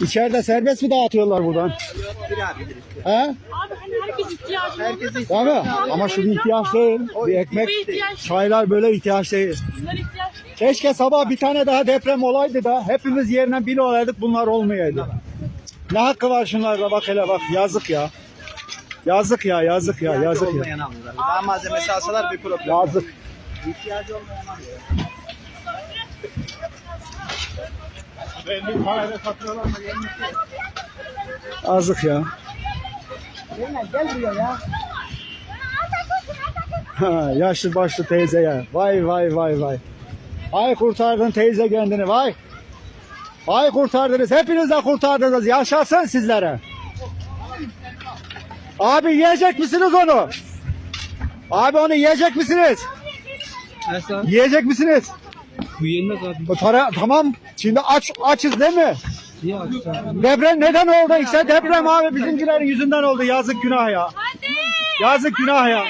İçeride serbest mi dağıtıyorlar buradan? He? Abi hani herkes ihtiyacı Herkes mi? Ama şu bir ihtiyaç değil. Bir ekmek, ihtiyaç. çaylar böyle ihtiyaç değil. Bunlar ihtiyaç. Keşke sabah bir tane daha deprem olaydı da hepimiz yerine bir olaydık bunlar olmayaydı. Ne hakkı var şunlarda bak hele bak yazık ya. Yazık ya yazık ya yazık ya. Daha malzemesi alsalar bir problem. Yazık. İhtiyacı olmayan alıyor. Ya. Gel buraya ya. Ha, yaşlı başlı teyze ya. Vay vay vay vay. Vay kurtardın teyze kendini vay. Vay kurtardınız. Hepiniz de kurtardınız. Yaşasın sizlere. Abi yiyecek misiniz onu? Abi onu yiyecek misiniz? Yiyecek misiniz? Bu yenmez abi. Bu para tamam. Şimdi aç açız değil mi? Niye açsan? Deprem neden oldu işte deprem abi bizimkilerin yüzünden oldu. Yazık günah ya. Yazık günah ya.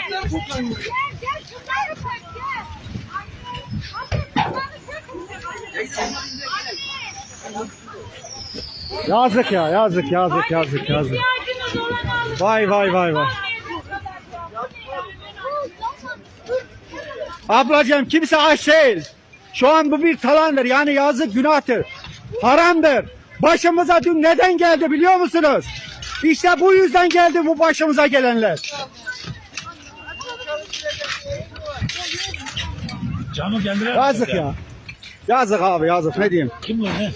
Yazık ya yazık yazık yazık yazık. Vay vay vay vay. Ablacığım kimse aç değil. Şu an bu bir talandır. Yani yazık günahtır. Haramdır. Başımıza dün neden geldi biliyor musunuz? İşte bu yüzden geldi bu başımıza gelenler. Camı kendine Yazık ya. Yazık abi yazık ne diyeyim. Kim bu ne?